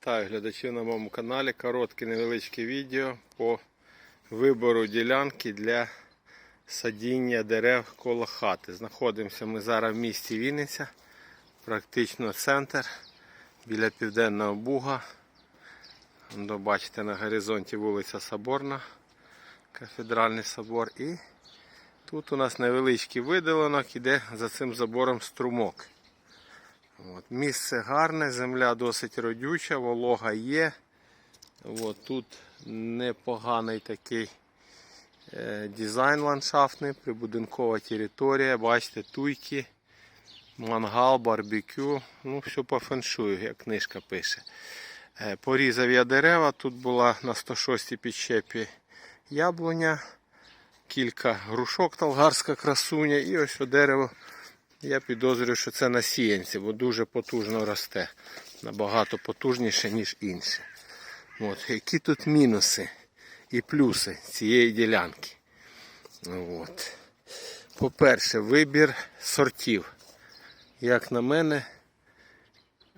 Вітаю глядачів на моєму каналі. Коротке невеличке відео по вибору ділянки для садіння дерев коло хати. Знаходимося ми зараз в місті Вінниця, практично центр біля Південного Буга. До, бачите, на горизонті вулиця Соборна, кафедральний собор. І тут у нас невеличкий виділинок, іде за цим забором струмок. От, місце гарне, земля досить родюча, волога є. От, тут непоганий такий е, дизайн ландшафтний, прибудинкова територія. Бачите, туйки, мангал, барбекю. Ну, все по феншую, як книжка пише. Е, порізав я дерева. Тут була на 106 підщепі яблуня, кілька грушок талгарська красуня і ось дерево. Я підозрюю, що це насіянці, бо дуже потужно росте. Набагато потужніше, ніж інше. От. Які тут мінуси і плюси цієї ділянки. От. По-перше, вибір сортів. Як на мене,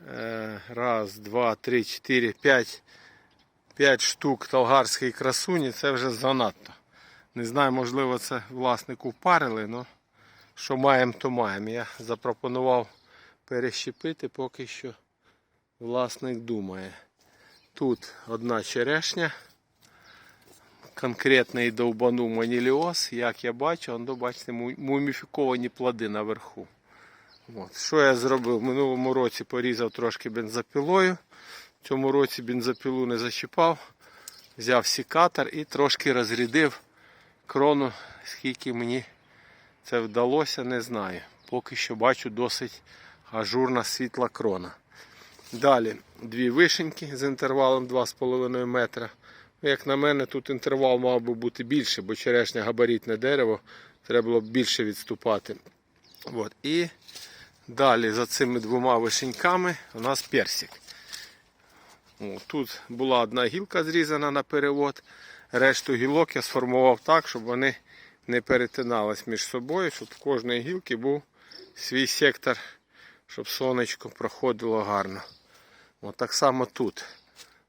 е, раз, два, три, чотири, п'ять, п'ять штук талгарської красуні це вже занадто. Не знаю, можливо, це власнику впарили, але що маємо, то маємо. Я запропонував перещепити, поки що власник думає. Тут одна черешня. Конкретний довбану маніліоз, як я бачу, он, бачите, муміфіковані плоди наверху. От. Що я зробив? В минулому році порізав трошки бензопілою. В цьому році бензопілу не зачіпав. Взяв сікатор і трошки розрядив крону, скільки мені це вдалося, не знаю. Поки що бачу досить ажурна світла крона. Далі дві вишеньки з інтервалом 2,5 метра. Ну, Як на мене, тут інтервал мав би бути більше, бо черешня габаритне дерево, треба було б більше відступати. От. І далі за цими двома вишеньками у нас персик. О, Тут була одна гілка зрізана на перевод. Решту гілок я сформував так, щоб вони не перетинались між собою, щоб в кожної гілки був свій сектор, щоб сонечко проходило гарно. От так само тут.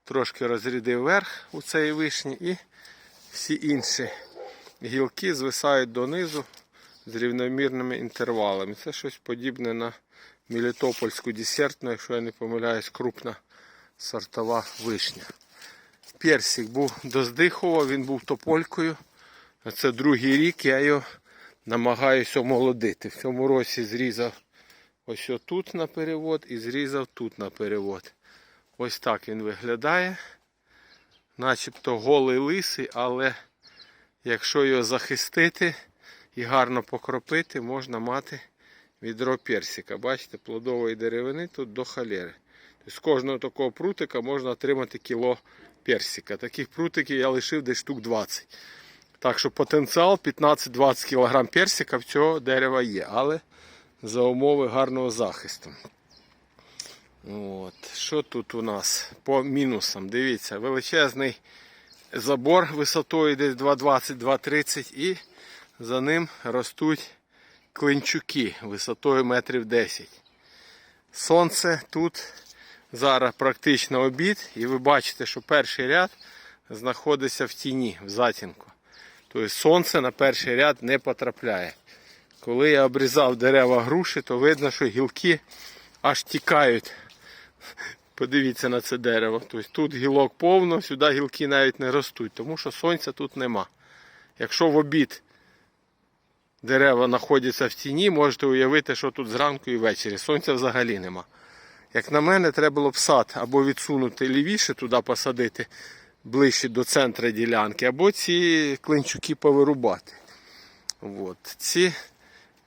Трошки розрядив верх у цієї вишні і всі інші гілки звисають донизу з рівномірними інтервалами. Це щось подібне на Мелітопольську десертну, якщо я не помиляюсь, крупна сортова вишня. Персик був доздихував, він був тополькою. Це другий рік я його намагаюся омолодити. В цьому році зрізав ось тут на перевод і зрізав тут на перевод. Ось так він виглядає. Начебто голий лисий, але якщо його захистити і гарно покропити, можна мати відро персика. Бачите, плодової деревини тут до халери. Тобто з кожного такого прутика можна отримати кіло персика. Таких прутиків я лишив десь штук 20. Так що потенціал 15-20 кг персика в цього дерева є, але за умови гарного захисту. От. Що тут у нас по мінусам? Дивіться, величезний забор висотою десь 2,20-2,30 і за ним ростуть клинчуки висотою метрів 10. Сонце тут зараз практично обід, і ви бачите, що перший ряд знаходиться в тіні, в затінку. Тобто сонце на перший ряд не потрапляє. Коли я обрізав дерева груші, то видно, що гілки аж тікають. Подивіться на це дерево. Тобто тут гілок повно, сюди гілки навіть не ростуть, тому що сонця тут нема. Якщо в обід дерева знаходяться в тіні, можете уявити, що тут зранку і ввечері. Сонця взагалі нема. Як на мене, треба було б сад або відсунути лівіше туди посадити, ближче до центру ділянки, або ці клинчуки повирубати. От. Ці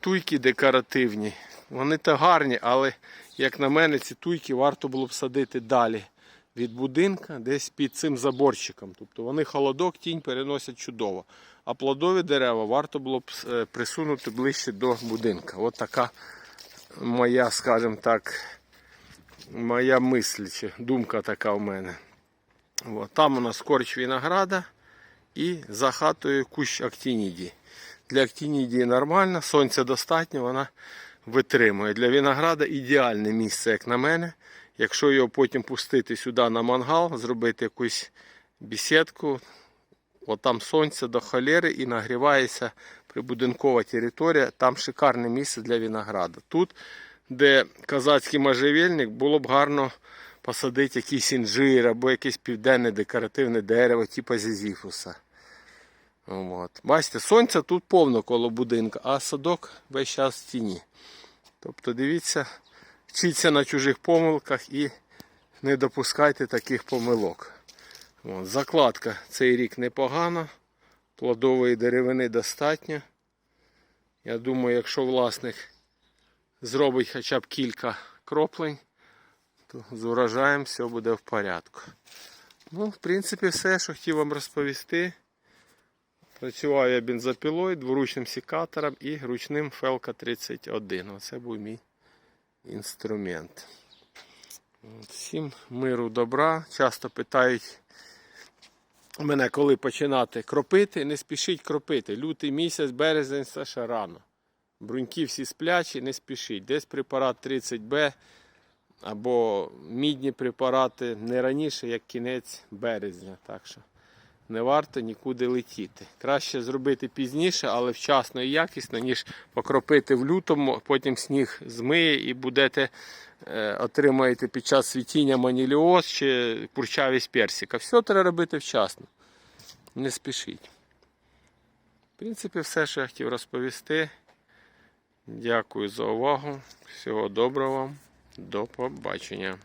туйки декоративні, вони то гарні, але, як на мене, ці туйки варто було б садити далі від будинка, десь під цим заборчиком. Тобто вони холодок, тінь переносять чудово. А плодові дерева варто було б е, присунути ближче до будинка. От така моя, скажімо так, моя мисль, думка така в мене. От. Там у нас корч винограда і за хатою кущ актінідії. Для актінідії нормально, сонця достатньо, вона витримує. Для винограда ідеальне місце, як на мене. Якщо його потім пустити сюди на мангал, зробити якусь бесідку, от там сонце до холери і нагрівається прибудинкова територія, там шикарне місце для винограду. Тут, де казацький можжевельник, було б гарно посадити якийсь інжир або якесь південне декоративне дерево, типу зізіфуса. От. Бачите, сонця тут повно коло будинку, а садок весь час в тіні. Тобто дивіться, вчіться на чужих помилках і не допускайте таких помилок. От. Закладка цей рік непогана, плодової деревини достатньо. Я думаю, якщо власник зробить хоча б кілька кроплень, то з урожаєм все буде в порядку. Ну, в принципі, все, що хотів вам розповісти. Працював я бензопілою, дворучним секатором і ручним Фелка 31. Оце був мій інструмент. Всім миру, добра. Часто питають мене, коли починати кропити. Не спішіть кропити. Лютий місяць, березень, це ще рано. Бруньки всі сплячі, не спішіть. Десь препарат 30Б або мідні препарати не раніше, як кінець березня. Так що не варто нікуди летіти. Краще зробити пізніше, але вчасно і якісно, ніж покропити в лютому, потім сніг змиє і будете е, отримаєте під час світіння маніліоз чи курчавість персика. Все треба робити вчасно. Не спішіть. В принципі, все, що я хотів розповісти. Дякую за увагу. Всього доброго вам. До побачення.